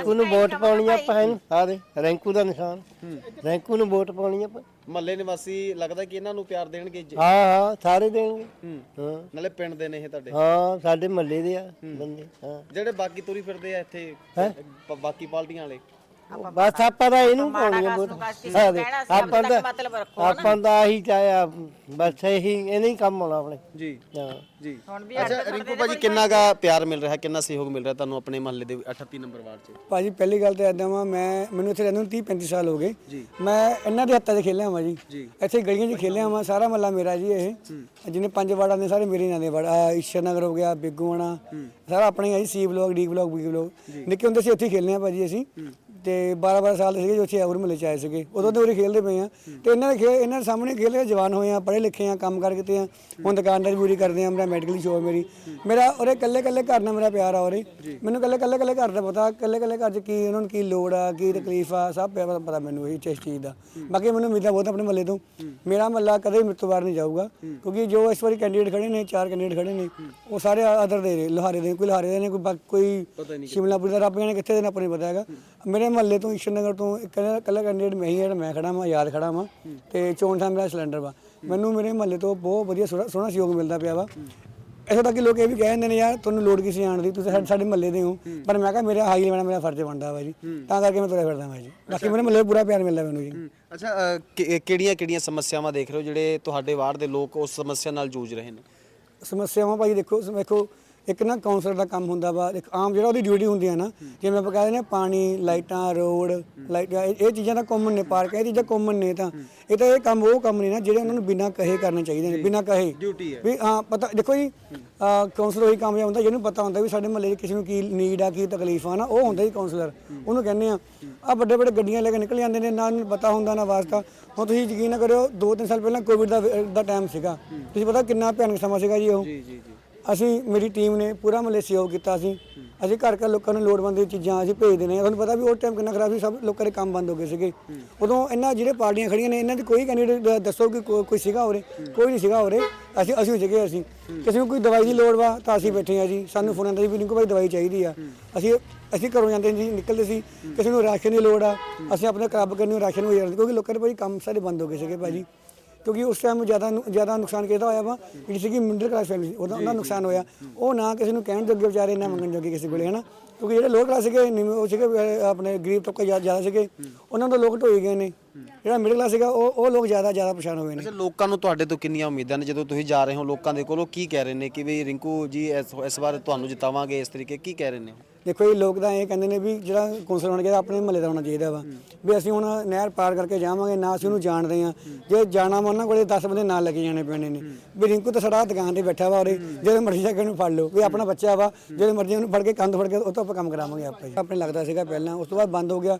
ਰੈਂਕੂ ਨੂੰ ਵੋਟ ਪਾਉਣੀ ਆ ਆਪਾਂ ਇਹਨੂੰ ਆ ਦੇ ਰੈਂਕੂ ਦਾ ਨਿਸ਼ਾਨ। ਰੈਂਕੂ ਨੂੰ ਵੋਟ ਪਾਉਣੀ ਆ ਆਪਾਂ ਮਹੱਲੇ ਨਿਵਾਸੀ ਲੱਗਦਾ ਕਿ ਇਹਨਾਂ ਨੂੰ ਪਿਆਰ ਦੇਣਗੇ ਜ- ਹਾਂ ਹਾਂ ਸਾਰੇ ਦੇਣਗੇ। ਹੂੰ। ਹਾਂ। ਨਾਲੇ ਪਿੰਡ ਦੇ ਨੇ ਇਹ ਤੁਹਾਡੇ। ਹਾਂ ਸਾਡੇ ਮਹੱਲੇ ਦੇ ਆ ਬੰਦੇ ਹਾਂ। ਜਿਹੜੇ ਬਾਕੀ ਤੁਰੀ ਫਿਰਦੇ ਆ ਇੱਥੇ ਪ- ਬਾਕੀ ਪਾਰਟੀਆਂ ਵਾਲੇ। ਬਸ ਆਪਾਂ ਤਾਂ ਇਹਨੂੰ ਪਾਉਣੀ ਆ ਵੋਟ ਹਾਂ ਦੇ ਆਪਾਂ ਦਾ ਮਤਲਬ ਰੱਖੋ ਆਪਾਂ ਦਾ ਆਹੀ ਚਾਹਿਆ ਬਸ ਇਹੀ ਇਹਨੇ ਹੀ ਕੰਮ ਆਉਣਾ ਆਪਣੇ। ਜੀ। ਹਾਂ। ਜੀ। ਹੁਣ ਵੀ ਅੱਛਾ ਰਿੰਕੂ ਭਾਜੀ ਕਿੰਨਾ ਗਾ ਪਿਆਰ ਮਿਲ ਰਿਹਾ ਕਿੰਨਾ ਸਹਿਯੋਗ ਮਿਲ ਰਿਹਾ ਤੁਹਾਨੂੰ ਆਪਣੇ ਮਹੱਲੇ ਦੇ 38 ਨੰਬਰ ਵਾਰਡ 'ਚ? ਭਾਜੀ ਪਹਿਲੀ ਗੱਲ ਤਾਂ ਐਦਾਂ ਵਾ ਮੈਂ ਮੈਨੂੰ ਇੱਥੇ ਰਹਿੰਦੇ ਨੂੰ 30 35 ਸਾਲ ਹੋ ਗਏ। ਜੀ। ਮੈਂ ਇਹਨਾਂ ਦੇ ਹੱਥਾਂ 'ਚ ਖੇਲਿਆ ਵਾਂ ਜੀ। ਇੱਥੇ ਗਲੀਆਂ 'ਚ ਖੇਲਿਆ ਵਾਂ ਸਾਰਾ ਮੱਲਾ ਮੇਰਾ ਜੀ ਇਹ। ਜਿਹਨੇ ਪੰਜ ਵਾਰਡਾਂ ਦੇ ਸਾਰੇ ਮੇਰੇ ਨਾਂ ਦੇ ਵਾਰਡ ਆ ਈਸ਼ਰ ਨਗਰ ਹੋ ਗਿਆ ਬਿੱਗੂਆਣਾ ਸਾਰਾ ਆਪਣੇ ਹੀ ਆ ਜੀ C block D block B block. ਨਿੱਕੇ ਹੁੰਦੇ ਸੀ ਹੀ ਖੇਲਨੇ ਆ ਭਾਜੀ ਅਸੀਂ। ਤੇ 12 12 ਸਾਲ ਦੇ ਸੀਗੇ ਜੋ ਉੱਥੇ ਔਰ ਮੱਲੇ 'ਚ ਆਏ ਸੀਗੇ। ਉਦੋਂ ਤੇ ਉਰੇ ਖੇਲਦੇ ਪਏ ਆ। ਤੇ ਇਹਨਾਂ ਦੇ ਖੇਲ ਇਹਨਾਂ ਦੇ ਸਾਹਮਣੇ ਖੇਲ ਕੇ ਜਵਾਨ ਹੋਏ ਆ ਪੜ੍ਹੇ ਲਿਖੇ ਆ ਕੰਮ ਕਰ ਕੀਤੇ ਆ। ਹੁਣ ਦੁਕਾਨਦਾਰੀ ਪੂਰੀ ਕਰਦੇ ਆ ਮੇਰਾ ਮੈਡੀਕਲ ਸ਼ੋਪ ਮੇਰੀ। ਮੇਰਾ ਉਰੇ ਕੱਲੇ ਕੱਲੇ ਘਰ ਨਾਲ ਮੇਰਾ ਪਿਆਰ ਆ ਉਰੇ। ਮੈਨੂੰ ਕੱਲੇ ਕੱਲੇ ਕੱਲੇ ਘਰ ਦਾ ਪਤਾ ਕੱਲੇ ਕੱਲੇ ਘਰ 'ਚ ਕੀ ਉਹਨਾਂ ਨੂੰ ਕੀ ਲੋੜ ਆ ਕੀ ਤਕਲੀਫ ਆ ਸਭ ਪਿਆ ਪਤਾ ਮੈਨੂੰ ਇਹ ਇਸ ਚੀਜ਼ ਦਾ। ਬਾਕੀ ਮੈਨੂੰ ਉਮੀਦਾਂ ਬਹੁਤ ਆਪਣੇ ਮੱਲੇ ਤੋਂ। ਮੇਰਾ ਮੱਲਾ ਕਦੇ ਮ੍ਰਿਤੂ ਵਾਰ ਨਹੀਂ ਜਾਊਗਾ। ਕਿਉਂਕਿ ਜੋ ਇਸ ਵਾਰੀ ਕੈਂਡੀਡੇਟ ਖੜੇ ਨੇ ਚਾਰ ਕੈਂਡੀਡੇਟ ਖੜੇ ਨੇ ਉਹ ਸਾਰੇ ਅਦਰ ਦੇ ਨੇ ਲੋਹਾਰੇ ਦੇ ਕੋਈ ਲੋਹਾਰੇ ਦੇ ਨੇ ਕੋਈ ਕੋਈ ਸ਼ਿਮਲਾਪੁਰ ਦਾ ਰੱਬ ਜਾਣੇ ਕਿੱਥੇ ਦੇ ਨੇ ਆਪਾਂ ਨੂੰ ਪਤਾ ਹੈਗਾ। ਮੇਰੇ ਮਹੱਲੇ ਤੋਂ ਈਸ਼ਰ ਨਗਰ ਤੋਂ ਇੱਕ ਕੱਲਾ ਕੈਂਡੀਡੇਟ ਮੈਂ ਹੀ ਹਾਂ ਜਿਹੜਾ ਮੈਂ ਖੜਾ ਵਾਂ ਯਾਦ ਖੜਾ ਵਾਂ ਤੇ ਚੋਣ ਥਾਂ ਮੇਰਾ ਸਿਲੰਡਰ ਵਾ। ਮੈਨੂੰ ਮੇਰੇ ਮਹੱਲੇ ਤੋਂ ਬਹੁਤ ਵਧੀਆ ਸੋਹਣਾ ਸੋਹਣਾ ਸਹਿਯੋਗ ਮਿਲਦਾ ਪਿਆ ਵਾ। ਇੱਥੋਂ ਤੱਕ ਕਿ ਲੋਕ ਇਹ ਵੀ ਕਹਿ ਜਾਂਦੇ ਨੇ ਯਾਰ ਤੁਹਾਨੂੰ ਲੋੜ ਕਿਸੇ ਆਣ ਦੀ ਤੁਸੀਂ ਸਾਡੇ- ਸਾਡੇ ਮਹੱਲੇ ਦੇ ਹੋ। ਪਰ ਮੈਂ ਕਿਹਾ ਮੇਰਾ ਹਾਈ ਲੈਣਾ ਮੇਰਾ ਫਰਜ਼ ਬਣਦਾ ਵਾ ਜੀ। ਤਾਂ ਕਰਕੇ ਮੈਂ ਤੁਰਿਆ ਫਿਰਦਾ ਵਾਂ ਜੀ। ਬਾਕੀ ਮੇਰੇ ਮਹੱਲੇ ਪੂਰਾ ਪਿਆਰ ਮਿਲਦਾ ਮੈਨੂੰ ਜੀ। ਅੱਛਾ ਕਿਹੜੀਆਂ ਕਿਹੜੀਆਂ ਸਮੱਸਿਆਵਾਂ ਦੇਖ ਰਹੇ ਹੋ ਜਿਹੜੇ ਤੁਹਾਡੇ ਵਾਰਡ ਦੇ ਲੋਕ ਉਸ ਸਮੱਸਿਆ ਨਾਲ ਜੂਝ ਰਹੇ ਨੇ? ਸਮੱਸਿਆਵਾਂ ਭਾਈ ਦੇਖੋ ਸ- ਵੇਖੋ ਇੱਕ ਨਾ ਕਾਉਂਸਲਰ ਦਾ ਕੰਮ ਹੁੰਦਾ ਵਾ ਇੱਕ ਆਮ ਜਿਹੜਾ ਉਹਦੀ ਡਿਊਟੀ ਹੁੰਦੀ ਹੈ ਨਾ ਜਿਵੇਂ ਆਪਾਂ ਕਹਿੰਦੇ ਨੇ ਪਾਣੀ ਲਾਈਟਾਂ ਰੋਡ ਲਾਈਟ ਇਹ ਚੀਜ਼ਾਂ ਤਾਂ ਕਾਮਨ ਨੇ ਪਾਰਕ ਇਹ ਚੀਜ਼ਾਂ ਕਾਮਨ ਨੇ ਤਾਂ ਇਹ ਤਾਂ ਇਹ ਕੰਮ ਉਹ ਕੰਮ ਨਹੀਂ ਨਾ ਜਿਹੜੇ ਉਹਨਾਂ ਨੂੰ ਬਿਨਾਂ ਕਹੇ ਕਰਨੇ ਚਾਹੀਦੇ ਨੇ ਬਿਨਾਂ ਕਹੇ। ਡਿਊਟੀ ਹੈ। ਵੀ ਹਾਂ ਪਤਾ ਦੇਖੋ ਜੀ ਕਾਉਂਸਲਰ ਉਹੀ ਕਾਮਯਾਬ ਹੁੰਦਾ ਜਿਹਨੂੰ ਪਤਾ ਹੁੰਦਾ ਵੀ ਸਾਡੇ ਮਹੱਲੇ 'ਚ ਕਿਸੇ ਨੂੰ ਕੀ ਨੀਡ ਆ ਕੀ ਤਕਲੀਫ ਆ ਨਾ ਉਹ ਹੁੰਦਾ ਜੀ ਕਾਉਂਸਲਰ ਉਹਨੂੰ ਕਹਿੰਦੇ ਆ ਆ ਵੱਡੇ ਵੱਡੇ ਗੱਡੀਆਂ ਲੈ ਕੇ ਨਿਕਲ ਜਾਂਦੇ ਨੇ ਨਾ ਉਹਨੂੰ ਪਤਾ ਹੁੰਦਾ ਨਾ ਵਾਸਤਾ। ਹੁਣ ਤੁਸੀਂ ਯਕੀਨ ਨਾ ਕਰਿਓ 2-3 ਸਾਲ ਪਹਿਲਾਂ ਕੋਵਿਡ ਦਾ ਦਾ ਟਾਈਮ ਸੀਗਾ। ਤੁਸੀਂ ਪਤਾ ਕਿੰਨਾ ਭਿਆਨਕ ਸਮਾਂ ਸੀਗਾ ਜੀ ਉਹ? ਜੀ ਜੀ ਜੀ। ਅਸੀਂ, ਮੇਰੀ ਟੀਮ ਨੇ ਪੂਰਾ ਮਹੱਲੇ ਸਹਿਯੋਗ ਕੀਤਾ ਸੀ। ਅਸੀਂ ਘਰ ਘਰ ਲੋਕਾਂ ਨੂੰ ਲੋੜਵੰਦ ਦੀਆਂ ਚੀਜ਼ਾਂ ਅਸੀਂ ਭੇਜਦੇ ਨੇ। ਤੁਹਾਨੂੰ ਪਤਾ ਵੀ ਉਹ ਟਾਈਮ ਕਿੰਨਾ ਖਰਾਬ ਸੀ, ਸਭ ਲੋਕਾਂ ਦੇ ਕੰਮ ਬੰਦ ਹੋ ਗਏ ਸੀਗੇ। ਉਦੋਂ ਇਹਨਾਂ ਜਿਹੜੇ ਪਾਰਟੀਆਂ ਖੜੀਆਂ ਨੇ, ਇਹਨਾਂ ਦੀ ਕੋਈ ਕੈਂਡੀਡੇਟ ਦੱਸੋ ਕਿ ਕੋ- ਕੋਈ ਸੀਗਾ ਉਰੇ? ਕੋਈ ਨਹੀਂ ਸੀਗਾ ਉਰੇ। ਅਸੀਂ ਅਸੀਂ ਸੀਗੇ ਅਸੀਂ। ਕਿਸੇ ਨੂੰ ਕੋਈ ਦਵਾਈ ਦੀ ਲੋੜ ਵਾ ਤਾਂ ਅਸੀਂ ਬੈਠੇ ਆ ਜੀ। ਸਾਨੂੰ ਫੋਨ ਆਉਂਦਾ ਸੀ ਵੀ ਨਿੱਕੂ ਭਾਈ ਦਵਾਈ ਚਾਹੀਦੀ ਆ। ਅਸੀਂ ਅਸੀਂ ਘਰੋਂ ਜਾਂਦੇ ਸੀ, ਨਿਕਲਦੇ ਸੀ। ਕਿਸੇ ਨੂੰ ਰਾਸ਼ਨ ਦੀ ਲੋੜ ਆ। ਅਸੀਂ ਆਪਣੇ ਕਲੱਬ ਕਰਨ ਨੂੰ ਰਾਸ਼ਨ ਵੀ ਜਾਂਦੇ ਕਿਉਂਕਿ ਲੋਕਾਂ ਦੇ ਭਾਈ ਕੰਮ ਸਾਰੇ ਬੰਦ ਹੋ ਗਏ ਸੀਗੇ ਭਾਜੀ। ਕਿਉਂਕਿ ਉਸ ਟਾਈਮ ਜ਼ਿਆਦਾ ਜ਼ਿਆਦਾ ਨੁਕਸਾਨ ਕਿਹਦਾ ਹੋਇਆ ਵਾ? ਜਿਹੜੀ ਸੀਗੀ ਮਿਡਲ ਕਲਾਸ ਫੈਮਿਲੀ ਉਹਦਾ ਉਹਦਾ ਨੁਕਸਾਨ ਹੋਇਆ। ਉਹ ਨਾ ਕਿਸੇ ਨੂੰ ਕਹਿਣ ਜੋਗੇ ਵਿਚਾਰੇ ਨਾ ਮੰਗਣ ਜੋਗੇ ਕਿਸੇ ਕੋਲੇ ਹਨਾ? ਕਿਉਂਕਿ ਜਿਹੜੇ ਲੋਕ ਕਲਾਸ ਸੀਗੇ ਉਹ ਸੀਗੇ ਆਪਣੇ ਗਰੀਬ ਤਬਕਾ ਜ਼ਿਆਦਾ ਜ਼ਿਆਦਾ ਸੀਗੇ। ਉਹਨਾਂ ਤੋਂ ਲੋਕ ਢੋਈ ਗਏ ਨੇ। ਜਿਹੜਾ ਮਿਡਲ ਕਲਾਸ ਸੀਗਾ ਉਹ ਉਹ ਲੋਕ ਜ਼ਿਆਦਾ ਜ਼ਿਆਦਾ ਪਛਾਣ ਹੋਏ ਨੇ। ਅੱਛਾ ਲੋਕਾਂ ਨੂੰ ਤੁਹਾਡੇ ਤੋਂ ਕਿੰਨੀਆਂ ਉਮੀਦਾਂ ਨੇ? ਜਦੋਂ ਤੁਸੀਂ ਜਾ ਰਹੇ ਹੋ ਲੋਕਾਂ ਦੇ ਕੋਲੋਂ ਕੀ ਕਹਿ ਰਹੇ ਨੇ ਕਿ ਵੀ ਰਿੰਕੂ ਜੀ ਇਸ ਇਸ ਵਾਰ ਤੁਹਾਨੂੰ ਜਿਤਾਵਾਂਗੇ ਇਸ ਤਰੀਕੇ ਕੀ ਕਹਿ ਰਹੇ ਨੇ? ਦੇਖੋ ਇਹ ਲੋਕ ਤਾਂ ਇਹ ਕਹਿੰਦੇ ਨੇ ਵੀ ਜਿਹੜਾ ਕੌਂਸਲ ਹੋਣਾ ਚਾਹੀਦਾ ਆਪਣੇ ਮਹੱਲੇ ਦਾ ਹੋਣਾ ਚਾਹੀਦਾ ਵਾ। ਵੀ ਅਸੀਂ ਹੁਣ ਨਹਿਰ ਪਾਰ ਕਰਕੇ ਜਾਵਾਂਗੇ ਨਾ ਅਸੀਂ ਉਹਨੂੰ ਜਾਣਦੇ ਆ ਜੇ ਜਾਣਾ ਵਾ ਉਹਨਾਂ ਕੋਲੇ 10 ਬੰਦੇ ਨਾਲ ਲੈ ਕੇ ਜਾਣੇ ਪੈਣੇ ਨੇ। ਵੀ ਰਿੰਕੂ ਤਾਂ ਸਾਡਾ ਦੁਕਾਨ ਤੇ ਬੈਠਾ ਵਾ ਉਰੇ ਜਦੋਂ ਮਰਜ਼ੀ ਜਾ ਕੇ ਉਹਨੂੰ ਫੜ ਲਓ। ਵੀ ਆਪਣਾ ਬੱਚਾ ਵਾ ਜਦੋਂ ਮਰਜ਼ੀ ਉਹਨੂੰ ਫੜ ਕੇ ਕੰਧ ਫੜ ਕੇ ਉਹ ਤੋਂ ਆਪਾਂ ਕੰਮ ਕਰਾਵਾਂਗੇ ਆਪਾਂ ਆਪਣੇ ਲੱਗਦਾ ਸੀਗਾ ਪਹਿਲਾਂ ਉਸ ਤੋਂ ਬਾਅਦ ਬੰਦ ਹੋ ਗਿਆ।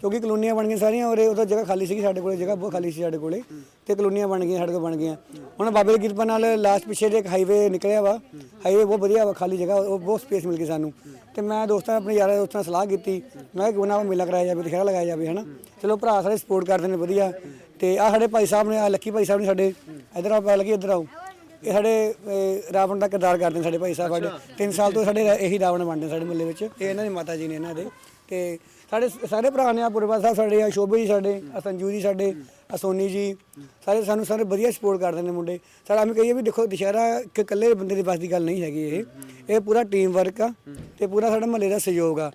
ਕਿਉਂਕਿ ਕਲੋਨੀਆਂ ਬਣ ਗਈਆਂ ਸਾਰੀਆਂ ਉਰੇ ਉਹਦਾ ਜਗ੍ਹਾ ਖਾਲੀ ਸੀਗੀ ਸਾਡੇ ਕੋਲੇ ਜਗ੍ਹਾ ਬਹੁਤ ਖਾਲੀ ਸੀ ਸਾਡੇ ਕੋਲੇ। ਤੇ ਕਲੋਨੀਆਂ ਬਣ ਗਈਆਂ ਸਾਡੇ ਕੋਲ ਬਣ ਗਈਆਂ। ਹੁਣ ਬਾਬੇ ਦੀ ਕਿਰਪਾ ਨਾਲ ਲਾਸਟ ਪਿੱਛੇ ਜੇ ਇੱਕ ਹਾਈਵੇ ਨਿਕਲਿਆ ਵਾ ਹਾਈਵੇ ਬਹੁਤ ਵਧੀਆ ਵਾ ਖਾਲੀ ਜਗ੍ਹਾ ਉਹ ਬਹੁਤ ਸਪੇਸ ਮਿਲ ਗਈ ਸਾਨੂੰ। ਤੇ ਮੈਂ ਦੋਸਤਾਂ ਆਪਣੇ ਯਾਰਾਂ ਦੋਸਤਾਂ ਨਾਲ ਸਲਾਹ ਕੀਤੀ। ਮੈਂ ਕਿਹਾ ਕਿਉਂ ਨਾ ਮੇਲਾ ਕਰਾਇਆ ਜਾਵੇ ਦੁਸ਼ਹਿਰਾ ਲਗਾਇਆ ਜਾਵੇ ਹਨਾ? ਚਲੋ ਭਰਾ ਸਾਰੇ ਸਪੋਰਟ ਕਰਦੇ ਨੇ ਵਧੀਆ। ਤੇ ਆ ਸਾਡੇ ਭਾਈ ਸਾਹਿਬ ਨੇ ਆ ਲੱਕੀ ਭਾਈ ਸਾਹਿਬ ਨੇ ਸਾਡੇ ਇਧਰ ਆਓ ਲੱਕੀ ਇਧਰ ਆਓ। ਇਹ ਸਾਡੇ ਰਾਵਣ ਦਾ ਕਿਰਦਾਰ ਕਰਦੇ ਨੇ ਸਾਡੇ ਭਾਈ ਸਾਹਿਬ ਸਾਡੇ। 3 ਸਾਲ ਤੋਂ ਸਾਡੇ ਇਹੀ ਰਾਵਣ ਬਣਦੇ ਸਾਡੇ ਮੁੱਲੇ ਵਿੱਚ। ਇਹ ਇਹਨਾਂ ਦੀ ਮਾਤਾ ਜੀ ਨੇ ਇਹਨਾਂ ਦੇ। ਤੇ ਸਾਡੇ ਸਾਰੇ ਭਰਾ ਨੇ ਆ ਪੁਰਵਾ ਸਾਹਿਬ ਸਾਡੇ ਆ ਸ਼ੋਭੇ ਜੀ ਸਾਡੇ, ਆ ਸੰਜੂ ਜੀ ਸਾਡੇ, ਆ ਸੋਨੀ ਜੀ। ਸਾਰੇ ਸਾਨੂੰ ਸਾਰੇ ਵਧੀਆ ਸਪੋਰਟ ਕਰਦੇ ਨੇ ਮੁੰਡੇ। ਸਾਡਾ ਅਸੀਂ ਕਹੀਏ ਵੀ ਦੇਖੋ ਦੁਸ਼ਹਿਰਾ ਇੱਕ ਇਕੱਲੇ ਬੰਦੇ ਦੇ ਬਸ ਦੀ ਗੱਲ ਨਹੀਂ ਹੈਗੀ ਇਹ। ਇਹ ਪੂਰਾ ਟੀਮ ਵਰਕ ਆ ਤੇ ਪੂਰਾ ਸਾਡੇ ਮਹੱਲੇ ਦਾ ਸਹਿਯੋਗ ਆ।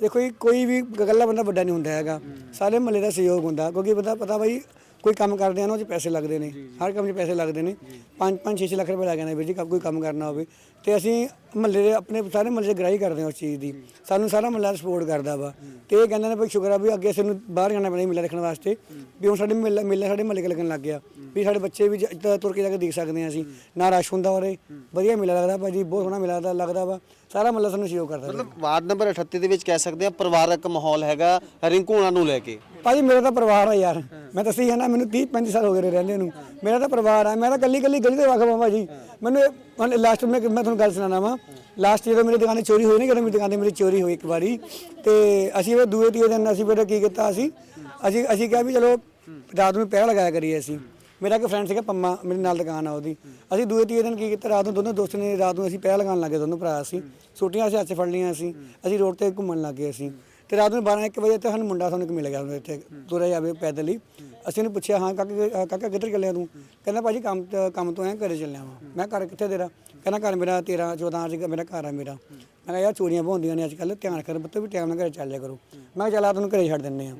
ਦੇਖੋ ਜੀ, ਕੋਈ ਵੀ ਇਕੱਲਾ ਬੰਦਾ ਵੱਡਾ ਨਹੀਂ ਹੁੰਦਾ ਹੈਗਾ। ਸਾਰੇ ਮਹੱਲੇ ਦਾ ਸਹਿਯੋਗ ਹੁੰਦਾ ਕਿਉਂਕਿ ਪਤਾ ਪਤਾ ਬਾਈ ਕੋਈ ਕੰਮ ਕਰਦੇ ਆ ਨਾ ਉਹ 'ਚ ਪੈਸੇ ਲੱਗਦੇ ਨੇ। ਹਰ ਕੰਮ 'ਚ ਪੈਸੇ ਲੱਗਦੇ ਨੇ। 5 5 6 ਲੱਖ ਰੁਪਏ ਲੱਗ ਜਾਂਦੇ ਵੀਰ ਜੀ ਕੋਈ ਕੰਮ ਕਰਨਾ ਹੋਵੇ। ਤੇ ਅਸੀਂ ਮਹੱਲੇ ਦੇ ਆਪਣੇ ਸਾਰੇ ਮਹੱਲੇ 'ਚ ਗ੍ਰਾਈ ਕਰਦੇ ਹਾਂ ਉਸ ਚੀਜ਼ ਦੀ। ਸਾਨੂੰ ਸਾਰਾ ਮਹੱਲਾ ਸਪੋਰਟ ਕਰਦਾ ਵਾ। ਤੇ ਇਹ ਕਹਿੰਦੇ ਨੇ ਵੀ ਸ਼ੁਕਰ ਆ ਵੀ ਅੱਗੇ ਸਾਨੂੰ ਬਾਹਰ ਜਾਣਾ ਪੈਣਾ ਮੇਲਾ ਦੇਖਣ ਵਾਸਤੇ। ਵੀ ਹੁਣ ਸਾਡੇ ਮੇਲਾ ਮੇਲਾ ਸਾਡੇ ਮਹੱਲੇ 'ਚ ਲੱਗਣ ਲੱਗ ਗਿਆ। ਵੀ ਸਾਡੇ ਬੱਚੇ ਵੀ ਤੁਰ ਕੇ ਜਾ ਕੇ ਦੇਖ ਸਕਦੇ ਆ ਅਸੀਂ। ਨਾ ਰਸ਼ ਹੁੰਦਾ ਉਰੇ। ਵਧੀਆ ਮੇਲਾ ਲੱਗਦਾ ਭਾਜੀ ਬਹੁਤ ਸੋਹਣਾ ਮੇਲਾ ਲੱਗਦਾ ਲੱਗਦਾ ਵਾ। ਸਾਰਾ ਮਹੱਲਾ ਸਾਨੂੰ ਸਹਿਯੋਗ ਕਰਦਾ ਮਤਲਬ ਵਾਰਡ ਨੰਬਰ 38 ਦੇ ਵਿੱਚ ਕਹਿ ਸਕਦੇ ਆ ਪਰਿਵਾਰਕ ਮਾਹੌਲ ਹੈਗਾ ਰਿੰਕੂ ਹੋਣਾ ਨੂੰ ਲੈ ਕੇ। ਭਾਜੀ ਮੇਰਾ ਤਾਂ ਪਰਿਵਾਰ ਆ ਯਾਰ। ਮੈਂ ਤਾਂ ਸਹੀ ਹੈ ਨਾ ਮੈਨੂੰ 30 35 ਸਾਲ ਹੋ ਗਏ ਰਹਿੰਦੇ ਨੂੰ। ਮੇਰਾ ਤਾਂ ਪਰਿਵਾਰ ਆ, ਮੈਂ ਤਾਂ ਕੱਲੀ ਕੱਲੀ ਗਲੀ ਦੇ ਵਕਫ ਆ ਭਾਜੀ ਮੈਨੂੰ ਲਾਸਟ ਮੈਂ ਮੈਂ ਤੁਹਾਨੂੰ ਗੱਲ ਸੁਣਾਣਾ ਵਾ। ਲਾਸਟ ਜਦੋਂ ਮੇਰੀ ਦੁਕਾਨ ਤੇ ਚੋਰੀ ਹੋਈ ਨਾ ਜਦੋਂ ਮੇਰੀ ਦੁਕਾਨ ਤੇ ਮੇਰੀ ਚੋਰੀ ਹੋਈ ਇੱਕ ਵਾਰੀ। ਤੇ ਅਸੀਂ ਉਹ ਦੂਏ ਤੀਏ ਦਿਨ ਅਸੀਂ ਫਿਰ ਕੀ ਕੀਤਾ ਅਸੀਂ? ਅਸੀਂ ਅਸੀਂ ਕਿਹਾ ਵੀ ਚਲੋ, ਰਾਤ ਨੂੰ ਪਹਿਰਾ ਲਗਾਇਆ ਕਰੀਏ ਅਸੀਂ। ਮੇਰਾ ਇੱਕ ਫਰੈਂਡ ਸੀਗਾ ਪੰਮਾ, ਮੇਰੇ ਨਾਲ ਦੁਕਾਨ ਆ ਉਹਦੀ। ਅਸੀਂ ਦੂਏ ਤੀਏ ਦਿਨ ਕੀ ਕੀਤਾ, ਰਾਤ ਨੂੰ ਦੋਨੋਂ ਦੋਸਤ ਨੇ ਰਾਤ ਨੂੰ ਅਸੀਂ ਪਹਿਰਾ ਲਗਾਉਣ ਲੱਗੇ ਦੋਨੋਂ ਭਰਾ ਅਸੀਂ। ਛੁੱਟੀਆਂ ਅਸੀਂ ਹੱਥ 'ਚ ਫੜ ਲਈਆਂ ਅਸੀਂ। ਅਸੀਂ ਰੋਡ ਤੇ ਘੁੰਮਣ ਲੱਗੇ ਅਸੀਂ। ਤੇ ਰਾਤ ਨੂੰ 12 1 ਵਜੇ ਤੇ ਸਾਨੂੰ ਮੁੰਡਾ ਸਾਨੂੰ ਇੱਕ ਮਿਲ ਗਿਆ ਉਹਨੂੰ ਇੱਥੇ ਤੁਰਿਆ ਜਾਵੇ ਪੈਦਲ ਹੀ। ਅਸੀਂ ਉਹਨੂੰ ਪੁੱਛਿਆ, ਹਾਂ ਕਾਕਾ ਕਾਕਾ ਕਿੱਧਰ ਚੱਲਿਆ ਤੂੰ? ਕਹਿੰਦਾ, ਭਾਜੀ ਕੰਮ ਕੰਮ ਤੋਂ ਆਇਆ, ਘਰੇ ਚੱਲਿਆ ਵਾਂ। ਮੈਂ ਘਰ ਕਿੱਥੇ ਤੇਰਾ? ਕਹਿੰਦਾ, ਘਰ ਮੇਰਾ 13 14 ਚ ਮੇਰਾ ਘਰ ਆ ਮੇਰਾ। ਮੈਂ ਕਿਹਾ, ਯਾਰ ਚੋਰੀਆਂ ਬਹੁੰਦੀਆਂ ਨੇ ਅੱਜ ਕੱਲ ਧਿਆਨ ਕਰ ਬੱਤੋ ਵੀ ਟਾਈਮ ਨਾਲ ਘਰੇ ਚੱਲ ਜਾ ਕਰੋ। ਮੈਂ ਕਿਹਾ, ਚੱਲ ਆ, ਤੈਨੂੰ ਘਰੇ ਛੱਡ ਦਿੰਨੇ ਆ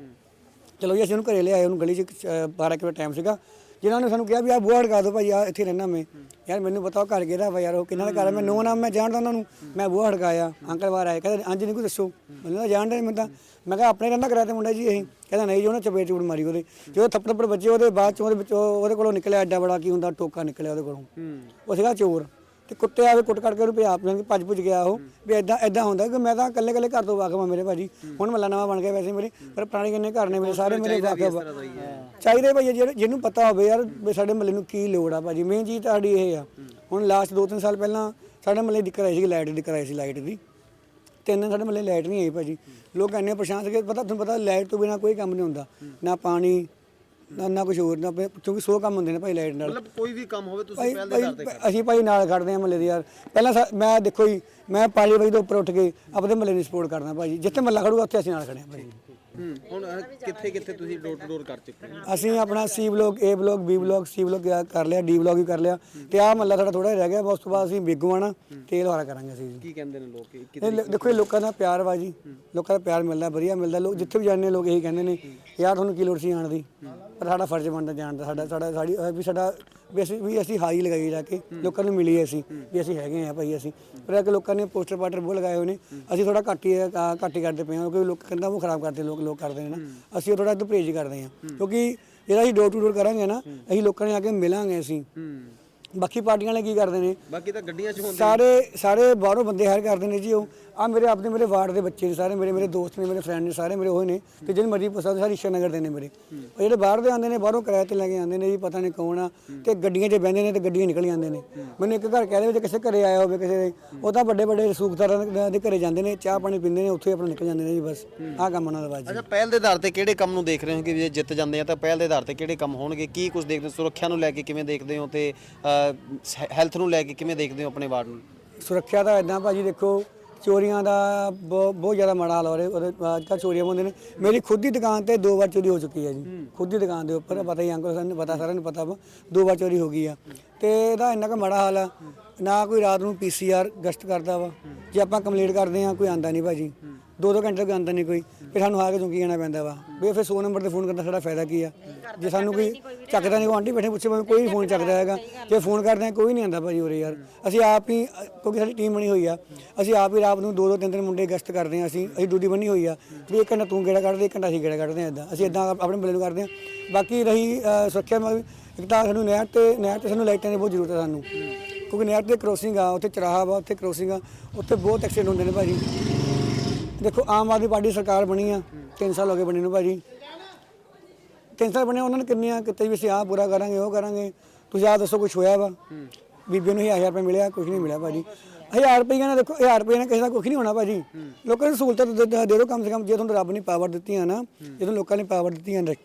ਚਲੋ ਜੀ ਅਸੀਂ ਉਹਨੂੰ ਘਰੇ ਲਿਆਏ ਉਹਨੂੰ ਗਲੀ 'ਚ 12 ਕਿਲੋ ਟਾਈਮ ਸੀਗਾ। ਜਿਨ੍ਹਾਂ ਨੇ ਸਾਨੂੰ ਕਿਹਾ ਵੀ ਆ ਬੂਹਾ ਹਟਕਾ ਦਿਓ ਭਾਈ ਆ ਇੱਥੇ ਰਹਿਣਾ ਮੈਂ। ਯਾਰ ਮੈਨੂੰ ਪਤਾ ਉਹ ਘਰ ਕਿਹਦਾ ਵਾ ਯਾਰ ਉਹ ਕਿੰਨਾ ਦਾ ਘਰ ਮੈਂ ਨੋ ਨਾਮ ਮੈਂ ਜਾਣਦਾ ਉਹਨਾਂ ਨੂੰ। ਮੈਂ ਬੂਹਾ ਹਟਕਾਇਆ ਅੰਕਲ ਬਾਹਰ ਆਏ ਕਹਿੰਦੇ ਅੰਜ ਨਹੀਂ ਕੋਈ ਦੱਸੋ। ਮੈਨੂੰ ਤਾਂ ਜਾਣਦਾ ਨਹੀਂ ਮੈਂ ਤਾਂ ਮੈਂ ਕਿਹਾ ਆਪਣੇ ਰਹਿੰਦਾ ਕਰਾਇਆ ਤੇ ਮੁੰਡਾ ਜੀ ਇਹ। ਕਹਿੰਦਾ ਨਹੀਂ ਜੀ ਉਹਨੇ ਚਪੇਟ ਚੂੜ ਮਾਰੀ ਉਹਦੇ। ਜਦੋਂ ਥੱਪੜ ਥੱਪੜ ਵੱਜੇ ਉਹਦੇ ਬਾਅਦ ਚ ਉਹਦੇ ਵਿੱਚ ਉਹ- ਉਹਦੇ ਕੋਲੋਂ ਨਿਕਲਿਆ ਐਡਾ ਬੜਾ ਕੀ ਹੁੰਦਾ ਟੋਕਾ ਨਿਕਲਿਆ ਉਹਦੇ ਕੋਲੋਂ। ਉਹ ਸੀਗਾ ਚੋਰ। ਤੇ ਕੁੱਤੇ ਆਵੇ ਕੁੱਟ ਕੱਟ ਕੇ ਉਹਨੂੰ ਪਿਆ ਆਪਣੇ ਭੱਜ ਭੁੱਜ ਗਿਆ ਉਹ ਵੀ ਐਦਾਂ ਐਦਾਂ ਹੁੰਦਾ ਕਿ ਮੈਂ ਤਾਂ ਇਕੱਲੇ ਇਕੱਲੇ ਘਰ ਤੋਂ ਵਾਕਫ ਆ ਮੇਰੇ ਭਾਜੀ। ਹੁਣ ਮੱਲਾ ਨਵਾਂ ਬਣ ਗਿਆ ਵੈਸੇ ਮੇਰੇ ਪਰ ਪੁਰਾਣੇ ਕਿੰਨੇ ਘਰ ਨੇ ਮੇਰੇ ਸਾਰੇ ਮੇਰੇ ਵਾਕਫ ਚਾਹੀਦੇ ਭਾਈ ਜਿਹੜੇ ਜਿਹਨੂੰ ਪਤਾ ਹੋਵੇ ਯਾਰ ਵੀ ਸਾਡੇ ਮੱਲੇ ਨੂੰ ਕੀ ਲੋੜ ਆ ਭਾਜੀ। ਮੇਨ ਚੀਜ਼ ਤੁਹਾਡੀ ਇਹ ਆ। ਹੁਣ ਲਾਸਟ 2-3 ਸਾਲ ਪਹਿਲਾਂ ਸਾਡੇ ਮੱਲੇ ਦਿੱਕਤ ਆਈ ਸੀ ਲਾਈਟ ਦੀ ਦਿੱਕਤ ਆਈ ਸੀ ਲਾਈਟ ਦੀ। ਤਿੰਨ ਦਿਨ ਸਾਡੇ ਮੱਲੇ ਲਾਈਟ ਨਹੀਂ ਆਈ ਭਾਜੀ। ਲੋਕ ਇੰਨੇ ਪਰੇਸ਼ਾਨ ਸੀਗੇ ਪਤਾ ਤੁਹਾਨੂੰ ਪਤਾ ਲਾਈਟ ਤੋਂ ਬਿਨਾ ਕੋਈ ਕੰਮ ਨਹੀਂ ਹੁੰਦਾ। ਨਾ ਪਾਣੀ ਨਾ ਨਾ ਕੁਝ ਹੋਰ ਨਾ ਕਿਉਂਕਿ 100 ਕੰਮ ਹੁੰਦੇ ਨੇ ਭਾਈ ਲਾਈਟ ਨਾਲ। ਮਤਲਬ ਕੋਈ ਵੀ ਕੰਮ ਹੋਵੇ ਤੁਸੀਂ ਭਾਈ ਪਹਿਲ ਦੇ ਭਾਈ ਕਰਦੇ ਅਸੀਂ ਭਾਈ ਨਾਲ ਖੜਦੇ ਆ ਮੱਲੇ ਦੇ ਯਾਰ। ਪਹਿਲਾਂ ਸਾ- ਮੈਂ ਦੇਖੋ ਜੀ ਮੈਂ ਪਾਲੀ ਵਜੇ ਤੋਂ ਉੱਪਰ ਉੱਠ ਕੇ ਆਪਣੇ ਮੱਲੇ ਦੀ ਸਪੋਰਟ ਕਰਦਾ ਭਾਈ ਜਿੱਥੇ ਮੱਲਾ ਖੜੂਗਾ ਉੱਥੇ ਅਸੀਂ ਨਾਲ ਖੜੇ ਆ ਭਾਈ ਹੂੰ। ਹੁਣ ਕਿੱਥੇ ਕਿੱਥੇ ਤੁਸੀਂ ਡੋਰ ਟੂ ਡੋਰ ਕਰ ਚੁੱਕੇ ਹੋ? ਅਸੀਂ ਆਪਣਾ C block A block B block C block ਕਰ ਲਿਆ ਡੀ ਬਲੋਕ ਵੀ ਕਰ ਲਿਆ। ਤੇ ਆਹ ਮੱਲਾ ਸਾਡਾ ਥੋੜਾ ਰਹਿ ਗਿਆ ਬਸ ਉਸ ਤੋਂ ਬਾਅਦ ਅਸੀਂ ਬਿੱਗੂ ਆਣਾ ਤੇਲ ਵਾਲਾ ਕਰਾਂਗੇ ਅਸੀਂ। ਜੀ ਕੀ ਕਹਿੰਦੇ ਨੇ ਲੋਕ? ਕਿ- ਕਿ ਇਹ ਲ- ਦੇਖੋ ਇਹ ਲੋਕਾਂ ਦਾ ਪਿਆਰ ਵਾ ਜੀ। ਲੋਕਾਂ ਦਾ ਪਿਆਰ ਮਿਲਦਾ ਵਧੀਆ ਮਿਲਦਾ। ਲੋਕ ਜਿੱਥੇ ਵੀ ਜਾਂਦੇ ਨੇ ਲੋਕ ਇਹੀ ਕਹਿੰਦੇ ਨੇ ਯਾਰ ਤੁਹਾਨੂੰ ਕੀ ਲੋੜ ਸੀ ਆਉਣ ਦੀ? ਪਰ ਸਾਡਾ ਫਰਜ਼ ਬਣਦਾ ਜਾਣ ਦਾ ਸਾਡਾ ਸਾਡਾ ਸਾਡੀ ਅਹ ਵੀ ਸਾਡਾ ਵੀ ਅਸੀਂ ਵੀ ਅਸੀਂ ਹਾਈ ਲਗਾਈ ਜਾ ਕੇ ਲੋਕਾਂ ਨੂੰ ਮਿਲੀਏ ਅਸੀਂ ਵੀ ਅਸੀਂ ਹੈਗੇ ਆ ਭਾਈ ਅਸੀਂ। ਪਰ ਇਹ ਕਿ ਲੋਕਾਂ ਨੇ ਪੋਸਟਰ ਪਾਟਰ ਬਹੁਤ ਲਗਾਏ ਹੋਏ ਨੇ। ਅਸੀਂ ਥੋੜਾ ਘੱਟ ਹੀ ਘੱਟ ਹੀ ਕਰਦੇ ਪਏ ਹਾਂ ਕਿਉਂਕਿ ਲੋਕ ਕਹਿੰਦਾ ਉਹ ਖਰਾਬ ਕਰਦੇ ਲੋਕ ਲੋਕ ਕਰਦੇ ਨੇ ਨਾ। ਅਸੀਂ ਥੋੜਾ ਇਦੋਂ ਪਰਹੇਜ਼ ਕਰਦੇ ਹਾਂ। ਕਿਉਂਕਿ ਜਿਹੜਾ ਅਸੀਂ ਡੋਰ ਟੂ ਡੋਰ ਕਰਾਂਗੇ ਨਾ ਅਸੀਂ ਲੋਕਾਂ ਨੇ ਆ ਕੇ ਮਿਲਾਂਗੇ ਅਸੀਂ। ਹੂੰ। ਬਾਕੀ ਪਾਰਟੀਆਂ ਵਾਲੇ ਕੀ ਕਰਦੇ ਨੇ? ਬਾਕੀ ਤਾਂ ਗੱਡੀਆਂ 'ਚ ਹੁੰਦੇ ਸਾਰੇ ਸਾਰੇ ਬਾਹਰੋਂ ਬੰਦੇ ਹਾਇਰ ਕਰਦੇ ਨੇ ਜੀ ਉਹ। ਆ ਮੇਰੇ ਆਪਣੇ ਮੇਰੇ ਵਾਰਡ ਦੇ ਬੱਚੇ ਨੇ ਸਾਰੇ ਮੇਰੇ ਮੇਰੇ ਦੋਸਤ ਨੇ ਮੇਰੇ ਫਰੈਂਡ ਨੇ ਸਾਰੇ ਮੇਰੇ ਹੋਏ ਨੇ ਤੇ ਜਿਹਨ ਮਰਜ਼ੀ ਪਸੰਦ ਸਾਰੇ ਇਸ਼ਾ ਨਗਰ ਦੇ ਨੇ ਮੇਰੇ। ਉਹ ਜਿਹੜੇ ਬਾਹਰ ਦੇ ਆਉਂਦੇ ਨੇ ਬਾਹਰੋਂ ਕਿਰਾਏ ਤੇ ਲੈ ਕੇ ਆਉਂਦੇ ਨੇ ਜੀ ਪਤਾ ਨਹੀਂ ਕੌਣ ਆ ਤੇ ਗੱਡੀਆਂ 'ਚ ਬਹਿੰਦੇ ਨੇ ਤੇ ਗੱਡੀਆਂ ਨਿਕਲ ਜਾਂਦੇ ਨੇ। ਮੈਨੂੰ ਇੱਕ ਘਰ ਕਹਿ ਰਹੇ ਵੀ ਜੇ ਕਿਸੇ ਘਰੇ ਆਇਆ ਹੋਵੇ ਕਿਸੇ ਦੇ ਉਹ ਤਾਂ ਵੱਡੇ ਵੱਡੇ ਰਸੂਖਦਾਰਾਂ ਦੇ- ਦੇ ਘਰੇ ਜਾਂਦੇ ਨੇ ਚਾਹ ਪਾਣੀ ਪੀਂਦੇ ਨੇ ਉੱਥੇ ਆਪਣਾ ਨਿਕਲ ਜਾਂਦੇ ਨੇ ਜੀ ਬਸ। ਆਹ ਕੰਮ ਉਹਨਾਂ ਦਾ ਬਾਜੀ। ਅੱਛਾ ਪਹਿਲ ਦੇ ਆਧਾਰ ਤੇ ਕਿਹੜੇ ਕੰਮ ਨੂੰ ਦੇਖ ਰਹੇ ਹੋ ਕਿ ਜੇ ਜਿੱਤ ਜਾਂਦੇ ਆ ਤਾਂ ਪਹਿਲ ਦੇ ਆਧਾਰ ਤੇ ਕਿਹੜੇ ਕੰਮ ਹੋਣਗੇ? ਕੀ ਕੁਝ ਦੇਖਦੇ ਸੁਰੱਖਿਆ ਨੂੰ ਲੈ ਕੇ ਕਿਵੇਂ ਦੇਖਦੇ ਹੋ ਤੇ ਹੈਲਥ ਨੂੰ ਲੈ ਕੇ ਕਿਵੇਂ ਦੇਖਦੇ ਹੋ ਆਪਣੇ ਵਾਰਡ ਨੂੰ? ਸੁਰੱਖਿਆ ਦਾ ਇਦਾਂ ਭਾਜੀ ਦੇਖੋ ਚੋਰੀਆਂ ਦਾ ਬਹੁ- ਬਹੁਤ ਜ਼ਿਆਦਾ ਮਾੜਾ ਹਾਲ ਹੋ ਰਿਹਾ। ਉਹਦੇ ਅੱਜ ਕੱਲ੍ਹ ਚੋਰੀਆਂ ਹੁੰਦੇ ਨੇ। ਮੇਰੀ ਖੁਦ ਦੀ ਦੁਕਾਨ ਤੇ ਦੋ ਵਾਰ ਚੋਰੀ ਹੋ ਚੁੱਕੀ ਹੈ ਜੀ। ਖੁਦ ਦੀ ਦੁਕਾਨ ਦੇ ਉੱਪਰ ਪਤਾ ਹੀ ਅੰਕਲ ਸਾਨੂੰ ਪਤਾ ਸਾਰਿਆਂ ਨੂੰ ਪਤਾ ਵਾ ਦੋ ਵਾਰ ਚੋਰੀ ਹੋ ਗਈ ਆ। ਤੇ ਇਹਦਾ ਇੰਨਾ ਕੁ ਮਾੜਾ ਹਾਲ ਆ। ਨਾ ਕੋਈ ਰਾਤ ਨੂੰ ਪੀਸੀਆਰ ਗਸ਼ਤ ਕਰਦਾ ਵਾ। ਜੇ ਆਪਾਂ ਕੰਪਲੀਟ ਕਰਦੇ ਆ ਕੋਈ ਆਂਦਾ ਨਹੀਂ ਭਾਜੀ। ਦੋ ਦੋ ਘੰਟੇ ਤੱਕ ਆਂਦਾ ਨਹੀਂ ਕੋਈ। ਫਿਰ ਸਾਨੂੰ ਆ ਕੇ ਚੌਂਕੀ ਜਾਣਾ ਪੈਂਦਾ ਵਾ। ਵੀ ਫਿਰ 100 ਨੰਬਰ ਤੇ ਫੋਨ ਕਰਨਾ ਸਾਡਾ ਫਾਇਦਾ ਕੀ ਆ? ਜੇ ਸਾਨੂੰ ਕੋਈ ਚੱਕਦਾ ਨਹੀਂ, ਉਹ ਆਂਟੀ ਬੈਠੇ ਪੁੱਛੇ ਭਾਵੇਂ ਕੋਈ ਫੋਨ ਚੱਕਦਾ ਹੈਗਾ। ਜੇ ਫੋਨ ਕਰਦੇ ਆ ਕੋਈ ਨਹੀਂ ਆਂਦਾ ਭਾਜੀ ਉਰੇ ਯਾਰ। ਅਸੀਂ ਆਪ ਹੀ, ਕਿਉਂਕਿ ਸਾਡੀ ਟੀਮ ਬਣੀ ਹੋਈ ਆ। ਅਸੀਂ ਆਪ ਹੀ ਰਾਤ ਨੂੰ ਦੋ ਦੋ, ਤਿੰਨ ਤਿੰਨ ਮੁੰਡੇ ਗਸ਼ਤ ਕਰਦੇ ਆ ਅਸੀਂ। ਅਸੀਂ ਡਿਊਟੀ ਬਣੀ ਹੋਈ ਆ। ਵੀ ਇੱਕ ਘੰਟਾ ਤੂੰ ਗੇੜਾ ਕੱਢਦੇ, ਇੱਕ ਘੰਟਾ ਅਸੀਂ ਗੇੜਾ ਕੱਢਦੇ ਆ ਇਦਾਂ ਅਸੀਂ ਇਦਾਂ ਆਪਣੇ ਬੰਦੇ ਨੂੰ ਕਰਦੇ ਆ ਬਾਕੀ ਰਹੀ ਸੁਰੱਖਿਆ ਇੱਕ ਤਾਂ ਸਾਨੂੰ ਨਹਿਰ ਤੇ ਨਹਿਰ ਤੇ ਸਾਨੂੰ ਲਾਈਟਾਂ ਦੀ ਬਹੁਤ ਜ਼ਰੂਰਤ ਹੈ ਸਾਨੂੰ। ਕਿਉਂਕਿ ਨਹਿਰ ਤੇ ਕ੍ਰੋਸਿੰਗ ਆ, ਉੱਥੇ ਚਰਾਹਾ ਵਾ, ਉੱਥੇ ਕ੍ਰੋਸਿੰਗ ਆ, ਉੱਥੇ ਬਹੁਤ ਐਕਸੀਡੈਂਟ ਹੁੰਦੇ ਨੇ ਭਾਜੀ। ਦੇਖੋ, ਆਮ ਆਦਮੀ ਪਾਰਟੀ ਸਰਕਾਰ ਬਣੀ ਆ 3 ਸਾਲ ਹੋ ਗਏ ਬਣੀ ਨੂੰ ਭਾਜੀ। 3 ਸਾਲ ਬਣੇ, ਉਹਨਾਂ ਨੇ ਕਿੰਨੀਆਂ, ਕਿਤੇ ਵੀ ਅਸੀਂ ਆਹ ਪੂਰਾ ਕਰਾਂਗੇ, ਉਹ ਕਰਾਂਗੇ, ਤੁਸੀਂ ਆਹ ਦੱਸੋ ਕੁਝ ਹੋਇਆ ਵਾ। ਬੀਬੀ ਨੂੰ 1000 ਰੁਪਏ ਮਿਲਿਆ ਕੁਝ ਨਹੀਂ ਮਿਲਿਆ ਭਾਜੀ। 1000 ਰੁਪਏ ਨਾਲ ਦੇਖੋ 1000 ਰੁਪਏ ਨਾਲ ਕਿਸੇ ਦਾ ਕੁਝ ਨਹੀਂ ਹੋਣਾ ਭਾਜੀ। ਲੋਕਾਂ ਨੂੰ ਸਹੂਲਤਾਂ ਦੇ ਦਿਓ ਕਮ ਸੇ ਕਮ, ਜੇ ਤੁਹਾਨੂੰ ਰੱਬ ਨੇ ਪਾਵਰ ਦਿੱਤੀਆਂ ਨਾ ਜਦੋਂ ਲੋਕਾਂ ਨੇ ਪਾਵਰ ਦਿੱਤੀਆਂ ਨੇ,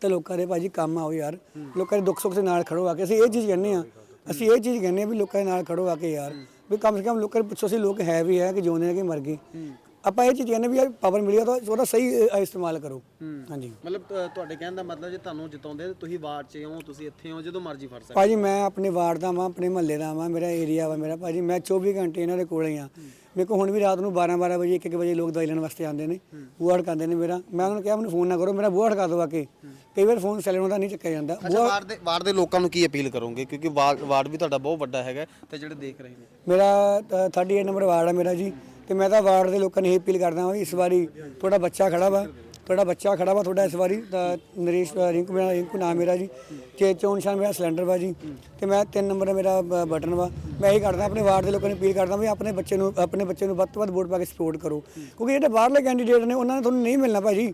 ਤੇ ਲੋਕਾਂ ਦੇ ਭਾਜੀ ਕੰਮ ਆਓ ਯਾਰ। ਲੋਕਾਂ ਦੇ ਦੁੱਖ ਸੁੱਖ ਦੇ ਨਾਲ ਖੜੋ ਆ ਕੇ, ਅਸੀਂ ਇਹ ਚੀਜ਼ ਕਹਿੰਦੇ ਆ ਅਸੀਂ ਇਹ ਚੀਜ਼ ਕਹਿੰਦੇ ਆ ਵੀ ਲੋਕਾਂ ਦੇ ਨਾਲ ਖੜੋ ਆ ਕੇ ਯਾਰ ਵੀ ਕਮ ਸੇ ਕਮ ਲੋਕਾਂ ਨੂੰ ਪੁੱਛੋ ਸੀ ਲੋਕ ਹੈ ਵੀ ਹੈ ਕਿ ਜਿਉਂਦੇ ਨੇ ਕਿ ਮਰ ਗਏ। ਆਪਾਂ ਇਹ ਚੀਜ਼ ਕਹਿੰਦੇ ਵੀ ਯਾਰ ਪਾਵਰ ਮਿਲੀ ਆ ਤਾਂ ਉਹਦਾ ਸਹੀ ਅ, ਇਸਤੇਮਾਲ ਕਰੋ। ਹਾਂਜੀ। ਮਤਲਬ ਅ, ਤੁਹਾਡੇ ਕਹਿਣ ਦਾ ਮਤਲਬ ਜੇ ਤੁਹਾਨੂੰ ਜਿਤਾਉਂਦੇ ਤੁਸੀਂ ਵਾਰਡ 'ਚ ਹੋ ਤੁਸੀਂ ਇੱਥੇ ਹੋ ਜਦੋਂ ਮਰਜ਼ੀ ਫੜ ਸਕਦੇ ਭਾਜੀ ਮੈਂ ਆਪਣੇ ਵਾਰਡ ਦਾ ਵਾਂ ਆਪਣੇ ਮਹੱਲੇ ਦਾ ਵਾਂ ਮੇਰਾ ਏਰੀਆ ਵਾ ਮੇਰਾ। ਭਾਜੀ ਮੈਂ 24 ਘੰਟੇ ਇਹਨਾਂ ਦੇ ਕੋਲੇ ਹੀ ਆ। ਮੇਰੇ ਕੋਲ ਹੁਣ ਵੀ ਰਾਤ ਨੂੰ 12 12 ਵਜੇ 1 1 ਵਜੇ ਲੋਕ ਦਵਾਈ ਲੈਣ ਵਾਸਤੇ ਆਉਂਦੇ ਨੇ ਬੂਹਾ ਅੜਕਾਉਂਦੇ ਨੇ ਮੇਰਾ। ਮੈਂ ਉਹਨਾਂ ਨੂੰ ਕਿਹਾ ਮੈਨੂੰ ਫੋਨ ਨਾ ਕਰੋ ਮੇਰਾ ਬੂਹਾ ਅੜਕਾ ਦਿਓ ਆ ਕੇ। ਕਈ ਵਾਰ ਫੋਨ ਸੈਲਨ ਹੁੰਦਾ ਨਹੀਂ ਚੱਕਿਆ ਜਾਂਦਾ। ਅੱਛਾ ਵਾਰਡ ਦੇ ਵਾਰਡ ਦੇ ਲੋਕਾਂ ਨੂੰ ਕੀ ਅਪੀਲ ਕਰੋਗੇ? ਕਿਉਂਕਿ ਵਾਰਡ ਵਾਰਡ ਵੀ ਤੁਹਾਡਾ ਬਹੁਤ ਵੱਡਾ ਹੈਗਾ ਤੇ ਜਿਹੜੇ ਦੇਖ ਰਹੇ ਨੇ। ਮੇਰਾ ਅ, 38 ਨੰਬਰ ਵਾਰਡ ਆ ਮੇਰਾ ਜੀ। ਤੇ ਮੈਂ ਤਾਂ ਵਾਰਡ ਦੇ ਲੋਕਾਂ ਨੂੰ ਇਹ ਅਪੀਲ ਕਰਦਾ ਹਾਂ ਵੀ ਇਸ ਵਾਰੀ ਤੁਹਾਡਾ ਬੱਚਾ ਖੜਾ ਵਾ। ਤੁਹਾਡਾ ਬੱਚਾ ਖੜਾ ਵਾ ਤੁਹਾਡਾ ਇਸ ਵਾਰੀ ਤਾਂ ਨਰੇਸ਼ ਅ, ਰਿੰਕੂ ਮੇਰਾ ਰਿੰਕੂ ਨਾਮ ਮੇਰਾ ਜੀ ਤੇ ਚੋਣ ਨਿਸ਼ਾਨ ਮੇਰਾ ਸਿਲੰਡਰ ਵਾ ਜੀ ਤੇ ਮੈਂ 3 ਨੰਬਰ ਮੇਰਾ ਬਟਨ ਵਾ। ਮੈਂ ਇਹ ਕਰਦਾ ਆਪਣੇ ਵਾਰਡ ਦੇ ਲੋਕਾਂ ਨੂੰ ਅਪੀਲ ਕਰਦਾ ਵੀ ਆਪਣੇ ਬੱਚੇ ਨੂੰ ਆਪਣੇ ਬੱਚੇ ਨੂੰ ਵੱਧ ਤੋਂ ਵੱਧ ਵੋਟ ਪਾ ਕੇ ਸਪੋਰਟ ਕਰੋ। ਕਿਉਂਕਿ ਜਿਹੜੇ ਬਾਹਰਲੇ ਕੈਂਡੀਡੇਟ ਨੇ ਉਹਨਾਂ ਨੇ ਤੁਹਾਨੂੰ ਨਹੀਂ ਮਿਲਣਾ ਭਾਜੀ।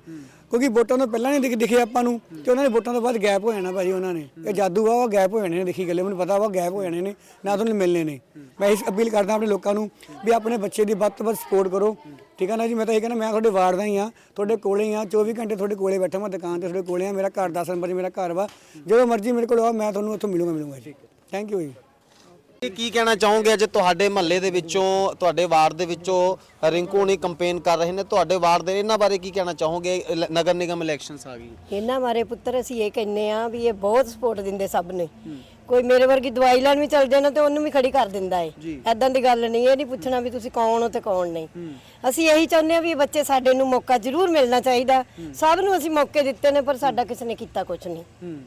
ਕਿਉਂਕਿ ਵੋਟਾਂ ਤੋਂ ਪਹਿਲਾਂ ਨਹੀਂ ਦਿਖ ਦਿਖੇ ਆਪਾਂ ਨੂੰ, ਤੇ ਉਹਨਾਂ ਦੇ ਵੋਟਾਂ ਤੋਂ ਬਾਅਦ ਗੈਪ ਹੋ ਜਾਣਾ ਭਾਜੀ ਉਹਨਾਂ ਨੇ। ਇਹ ਜਾਦੂ ਆ, ਉਹ ਗੈਪ ਹੋ ਜਾਣੇ ਨੇ ਦੇਖੀ ਗੱਲੇ, ਮੈਨੂੰ ਪਤਾ ਵਾ ਗੈਪ ਹੋ ਜਾਣੇ ਨੇ, ਨਾ ਤੁਹਾਨੂੰ ਮਿਲਣੇ ਨੇ। ਮੈਂ ਇਸ ਅਪੀਲ ਕਰਦਾ ਆਪਣੇ ਲੋਕਾਂ ਨੂੰ ਵੀ ਆਪਣੇ ਬੱਚੇ ਦੀ ਵੱਧ ਤੋਂ ਵੱਧ ਸਪੋਰਟ ਕਰੋ। ਠੀਕ ਹੈ ਨਾ ਜੀ? ਮੈਂ ਤਾਂ ਇਹ ਕਹਿੰਦਾ, ਮੈਂ ਤੁਹਾਡੇ ਵਾਰਡ ਦਾ ਹੀ ਆ, ਤੁਹਾਡੇ ਕੋਲੇ ਹੀ ਆ 24 ਘੰਟੇ ਤੁਹਾਡੇ ਕੋਲੇ ਬੈਠਾ ਮੈਂ ਦੁਕਾਨ ਤੇ, ਤੁਹਾਡੇ ਕੋਲੇ ਆ, ਮੇਰਾ ਘਰ 10 ਨੰਬਰ 'ਚ ਮੇਰਾ ਘਰ ਵਾ। ਜਦੋਂ ਮਰਜ਼ੀ ਮੇਰੇ ਕੋਲ ਆਓ, ਮੈਂ ਤੁਹਾਨੂੰ ਉੱਥੋਂ ਮਿਲੂੰਗਾ ਮਿਲੂੰਗਾ ਜੀ। ਥੈਂਕ ਯੂ ਜੀ। ਕੀ ਕਹਿਣਾ ਚਾਹੋਗੇ? ਅੱਜ ਤੁਹਾਡੇ ਮਹੱਲੇ ਦੇ ਵਿੱਚੋਂ ਤੁਹਾਡੇ ਵਾਰਡ ਦੇ ਵਿੱਚੋਂ ਰਿੰਕੂ ਨੇ ਕੰਪੇਨ ਕਰ ਰਹੇ ਨੇ। ਤੁਹਾਡੇ ਵਾਰਡ ਦੇ ਇਹਨਾਂ ਬਾਰੇ ਕੀ ਕਹਿਣਾ ਚਾਹੋਗੇ? ਇਲ- ਨਗਰ ਨਿਗਮ ਇਲੈਕਸ਼ਨਸ ਆ ਗਈ। ਇਹਨਾਂ ਮਾਰੇ ਪੁੱਤਰ ਅਸੀਂ ਇਹ ਕਹਿੰਨੇ ਆ ਵੀ ਇਹ ਬਹੁਤ ਸਪੋਰਟ ਦਿੰਦੇ ਸਭ ਨੇ। ਕੋਈ ਮੇਰੇ ਵਰਗੀ ਦਵਾਈ ਲੈਣ ਵੀ ਚੱਲ ਜਾਣਾ ਤੇ ਉਹਨੂੰ ਵੀ ਖੜੀ ਕਰ ਦਿੰਦਾ ਏ। ਐਦਾਂ ਦੀ ਗੱਲ ਨਹੀਂ ਇਹ ਨਹੀਂ ਪੁੱਛਣਾ ਵੀ ਤੁਸੀਂ ਕੌਣ ਹੋ ਤੇ ਕੌਣ ਨਹੀਂ। ਅਸੀਂ ਇਹੀ ਚਾਹੁੰਦੇ ਆ ਵੀ ਬੱਚੇ ਸਾਡੇ ਨੂੰ ਮੌਕਾ ਜ਼ਰੂਰ ਮਿਲਣਾ ਚਾਹੀਦਾ। ਸਭ ਨੂੰ ਅਸੀਂ ਮੌਕੇ ਦਿੱਤੇ ਨੇ ਪਰ ਸਾਡਾ ਕਿਸੇ ਨੇ ਕੀਤਾ ਕੁਝ ਨਹੀਂ।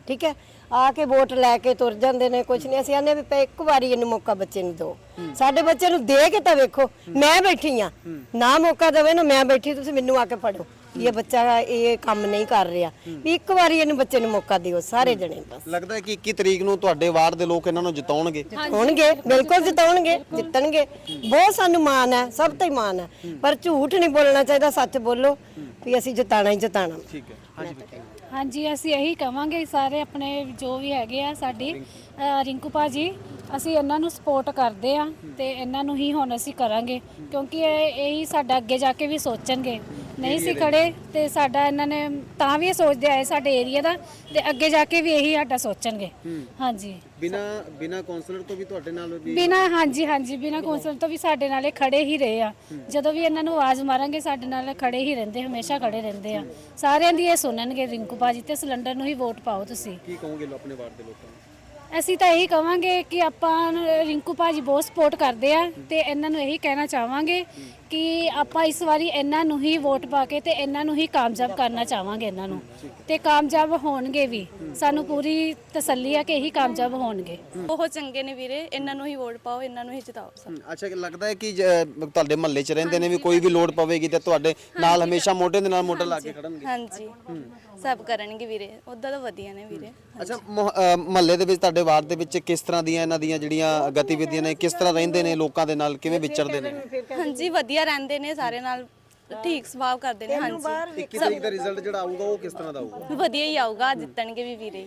ਠੀਕ ਹੈ? ਆ ਕੇ ਵੋਟ ਲੈ ਕੇ ਤੁਰ ਜਾਂਦੇ ਨੇ ਕੁਝ ਨਹੀਂ। ਅਸੀਂ ਆਨੇ ਵੀ ਪਏ ਇੱਕ ਵਾਰੀ ਇਹਨੂੰ ਮੌਕਾ ਬੱਚੇ ਨੂੰ ਦਿਓ। ਸਾਡੇ ਬੱਚੇ ਨੂੰ ਦੇ ਕੇ ਤਾਂ ਵੇਖੋ ਮੈਂ ਬੈਠੀ ਆ ਨਾ ਮੌਕਾ ਦੇਵੇ ਨਾ ਮੈਂ ਬੈਠੀ ਤੁਸੀਂ ਮੈਨੂੰ ਆ ਕੇ ਫੜੋ। ਇਹ ਬੱਚਾ ਇਹ ਕੰਮ ਨਹੀਂ ਕਰ ਰਿਹਾ। ਵੀ ਇੱਕ ਵਾਰੀ ਇਹਨੂੰ ਬੱਚੇ ਨੂੰ ਮੌਕਾ ਦਿਓ ਸਾਰੇ ਜਣੇ ਬਸ। ਲੱਗਦਾ ਹੈ ਕਿ 21 ਤਰੀਕ ਨੂੰ ਤੁਹਾਡੇ ਵਾਰਡ ਦੇ ਲੋਕ ਇਹਨਾਂ ਨੂੰ ਜਿਤਾਉਣਗੇ। ਹੋਣਗੇ ਬਿਲਕੁਲ ਜਿਤਾਉਣਗੇ ਜਿੱਤਣਗੇ। ਬਹੁਤ ਸਾਨੂੰ ਮਾਣ ਹੈ ਸਭ ਤੇ ਹੀ ਮਾਣ ਹੈ। ਪਰ ਝੂਠ ਨਹੀਂ ਬੋਲਣਾ ਚਾਹੀਦਾ ਸੱਚ ਬੋਲੋ ਵੀ ਅਸੀਂ ਜਿਤਾਣਾ ਹੀ ਜਿਤਾਣਾ ਠੀਕ ਹੈ। ਹਾਂਜੀ ਬੱਚੇ ਹਾਂਜੀ ਅਸੀਂ ਇਹੀ ਕਵਾਂਗੇ ਸਾਰੇ ਆਪਣੇ ਜੋ ਵੀ ਹੈਗੇ ਆ ਸਾਡੀ ਅ, ਰਿੰਕੂ ਭਾਜੀ ਅਸੀਂ ਇਹਨਾਂ ਨੂੰ ਸਪੋਰਟ ਕਰਦੇ ਆ ਤੇ ਇਹਨਾਂ ਨੂੰ ਹੀ ਹੁਣ ਅਸੀਂ ਕਰਾਂਗੇ ਕਿਉਂਕਿ ਇਹ ਇਹੀ ਸਾਡਾ ਅੱਗੇ ਜਾ ਕੇ ਵੀ ਸੋਚਣਗੇ। ਨਹੀਂ ਸੀ ਖੜੇ ਤੇ ਸਾਡਾ ਇਹਨਾਂ ਨੇ ਤਾਂ ਵੀ ਇਹ ਸੋਚਦੇ ਆਏ ਸਾਡੇ ਏਰੀਆ ਦਾ ਤੇ ਅੱਗੇ ਜਾ ਕੇ ਵੀ ਇਹੀ ਸਾਡਾ ਸੋਚਣਗੇ। ਹਾਂਜੀ। ਬਿਨਾ ਬਿਨਾ ਕਾਉਂਸਲਰ ਤੋਂ ਵੀ ਤੁਹਾਡੇ ਨਾਲ ਵੀ ਬਿਨਾ ਹਾਂਜੀ ਹਾਂਜੀ ਬਿਨਾ ਕੌਂਸਲ ਤੋਂ ਵੀ ਸਾਡੇ ਨਾਲੇ ਖੜੇ ਹੀ ਰਹੇ ਆ। ਜਦੋਂ ਵੀ ਇਹਨਾਂ ਨੂੰ ਆਵਾਜ਼ ਮਾਰਾਂਗੇ ਸਾਡੇ ਨਾਲ ਖੜੇ ਹੀ ਰਹਿੰਦੇ ਹਮੇਸ਼ਾ ਖੜੇ ਰਹਿੰਦੇ ਆ। ਸਾਰਿਆਂ ਦੀ ਇਹ ਸੁਣਨਗੇ ਰਿੰਕੂ ਬਾਜੀ ਤੇ ਸਿਲੰਡਰ ਨੂੰ ਹੀ ਵੋਟ ਪਾਓ ਤੁਸੀਂ। ਕੀ ਕਹੋਗੇ ਲੋ ਆਪਣੇ ਵਾਰਡ ਦੇ ਲੋਕਾਂ ਨੂੰ? ਅਸੀਂ ਤਾਂ ਇਹੀ ਕਵਾਂਗੇ ਕਿ ਆਪਾਂ ਨੂੰ ਰਿੰਕੂ ਭਾਜੀ ਬਹੁਤ ਸਪੋਰਟ ਕਰਦੇ ਆ ਤੇ ਇਹਨਾਂ ਨੂੰ ਇਹੀ ਕਹਿਣਾ ਚਾਹਾਂਗੇ ਕਿ ਆਪਾਂ ਇਸ ਵਾਰੀ ਇਹਨਾਂ ਨੂੰ ਹੀ ਵੋਟ ਪਾ ਕੇ ਤੇ ਇਹਨਾਂ ਨੂੰ ਹੀ ਕਾਮਯਾਬ ਕਰਨਾ ਚਾਹਾਂਗੇ ਇਹਨਾਂ ਨੂੰ। ਤੇ ਕਾਮਯਾਬ ਹੋਣਗੇ ਵੀ। ਸਾਨੂੰ ਪੂਰੀ ਤਸੱਲੀ ਆ ਕਿ ਇਹੀ ਕਾਮਯਾਬ ਹੋਣਗੇ। ਬਹੁਤ ਚੰਗੇ ਨੇ ਵੀਰੇ ਇਹਨਾਂ ਨੂੰ ਹੀ ਵੋਟ ਪਾਓ ਇਹਨਾਂ ਨੂੰ ਹੀ ਜਿਤਾਓ ਸਭ। ਅੱਛਾ ਕਿ ਲੱਗਦਾ ਹੈ ਕਿ ਜ- ਤੁਹਾਡੇ ਮਹੱਲੇ 'ਚ ਰਹਿੰਦੇ ਨੇ ਵੀ ਕੋਈ ਵੀ ਲੋੜ ਪਵੇਗੀ ਤੇ ਤੁਹਾਡੇ ਨਾਲ ਹਮੇਸ਼ਾ ਮੋਢੇ ਦੇ ਨਾਲ ਮੋਢਾ ਲਾ ਕੇ ਖੜਨਗੇ। ਹਾਂਜੀ। ਸਭ ਕਰਨਗੇ ਵੀਰੇ ਉਦਾਂ ਤਾਂ ਵਧੀਆ ਨੇ ਵੀਰੇ। ਅੱਛਾ ਮਹੱਲੇ ਦੇ ਵਿੱਚ ਤੁਹਾਡੇ ਵਾਰਡ ਦੇ ਵਿੱਚ ਕਿਸ ਤਰ੍ਹਾਂ ਦੀਆਂ ਇਹਨਾਂ ਦੀਆਂ ਜਿਹੜੀਆਂ ਗਤੀਵਿਧੀਆਂ ਨੇ ਕਿਸ ਤਰ੍ਹਾਂ ਰਹਿੰਦੇ ਨੇ ਲੋਕਾਂ ਦੇ ਨਾਲ ਕਿਵੇਂ ਵਿਚਰਦੇ ਨੇ? ਹਾਂਜੀ ਵਧੀਆ ਰਹਿੰਦੇ ਨੇ ਸਾਰੇ ਨਾਲ ਠੀਕ ਸੁਭਾਅ ਕਰਦੇ ਨੇ ਹਾਂਜੀ। 21 ਤਰੀਕ ਦਾ ਰਿਜ਼ਲਟ ਜਿਹੜਾ ਆਊਗਾ ਉਹ ਕਿਸ ਤਰ੍ਹਾਂ ਦਾ ਆਊਗਾ? ਵਧੀਆ ਹੀ ਆਊਗਾ ਜਿੱਤਣਗੇ ਵੀ ਵੀਰੇ।